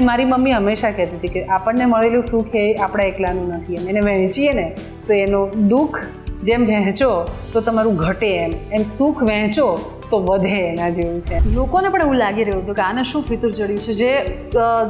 મારી મમ્મી હંમેશા કહેતી હતી કે આપણને મળેલું સુખ એ આપણા એકલાનું નથી. એમ એને વહેંચીએ ને તો એનું દુઃખ જેમ વહેંચો તો તમારું ઘટે એમ. એમ સુખ વહેંચો તો વધે એના જેવું છે. લોકોને પણ એવું લાગી રહ્યું હતું કે આને શું ફિતુર ચડ્યું છે? જે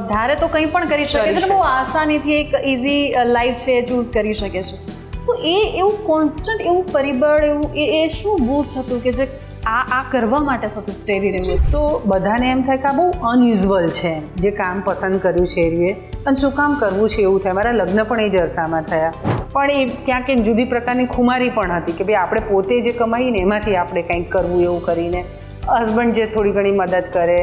ધારે તો કંઈ પણ કરી શકે છે બહુ આસાનીથી એક ઇઝી લાઈફ છે ચૂઝ કરી શકે છે. તો એ એવું કોન્સ્ટન્ટ એવું પરિબળ એવું એ એ શું બૂસ્ટ હતું કે જે આ આ કરવા માટે સતત પ્રેરી રહ્યું. તો બધાને એમ થાય કે આ બહુ અનયુઝ્યુઅલ છે, જે કામ પસંદ કર્યું છે એરીએ અને શું કામ કરવું છે એવું થાય. મારા લગ્ન પણ એ જ અરસામાં થયા. પણ એ ક્યાંક એક જુદી પ્રકારની ખુમારી પણ હતી કે ભાઈ આપણે પોતે જે કમાઈએ ને એમાંથી આપણે કંઈક કરવું એવું કરીને. હસબન્ડ જે થોડી ઘણી મદદ કરે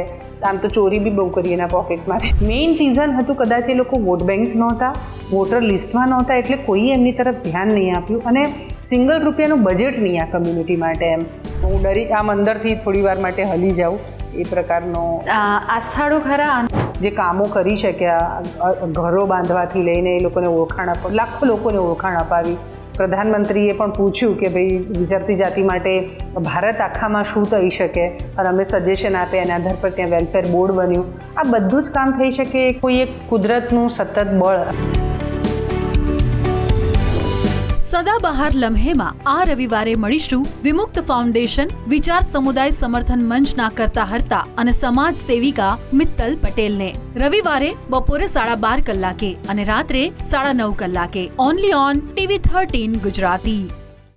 આમ તો ચોરી બી બહુ કરી એના પોકેટમાંથી મેઇન રીઝન હતું કદાચ એ લોકો વોટ બેંક નહોતા વોટર લિસ્ટમાં નહોતા એટલે કોઈએ એમની તરફ ધ્યાન નહીં આપ્યું અને સિંગલ રૂપિયાનું બજેટ નહીં આ કમ્યુનિટી માટે એમ. હું ડરી આમ અંદરથી થોડી વાર માટે હલી જાઉં એ પ્રકારનો આ આસ્થાળું ખરા? જે કામો કરી શક્યા ઘરો બાંધવાથી લઈને એ લોકોને ઓળખાણ આપ લાખો લોકોને ઓળખાણ અપાવી. પ્રધાનમંત્રીએ પણ પૂછ્યું કે ભાઈ વિચારતી જાતિ માટે ભારત આખામાં શું થઈ શકે? અને અમે સજેશન આપે એના આધાર પર ત્યાં વેલફેર બોર્ડ બન્યું. આ બધું જ કામ થઈ શકે કોઈ એક કુદરતનું સતત બળ. સદાબહાર લમ્હેમાં આ રવિવારે મળીશું વિમુક્ત ફાઉન્ડેશન, વિચાર સમુદાય સમર્થન મંચના કરતા હર્તા અને સમાજ સેવિકા મિત્તલ પટેલને. રવિવારે બપોરે સાડા બાર કલાકે અને રાત્રે સાડા નવ કલાકે. Only on TV thirteen Gujarati.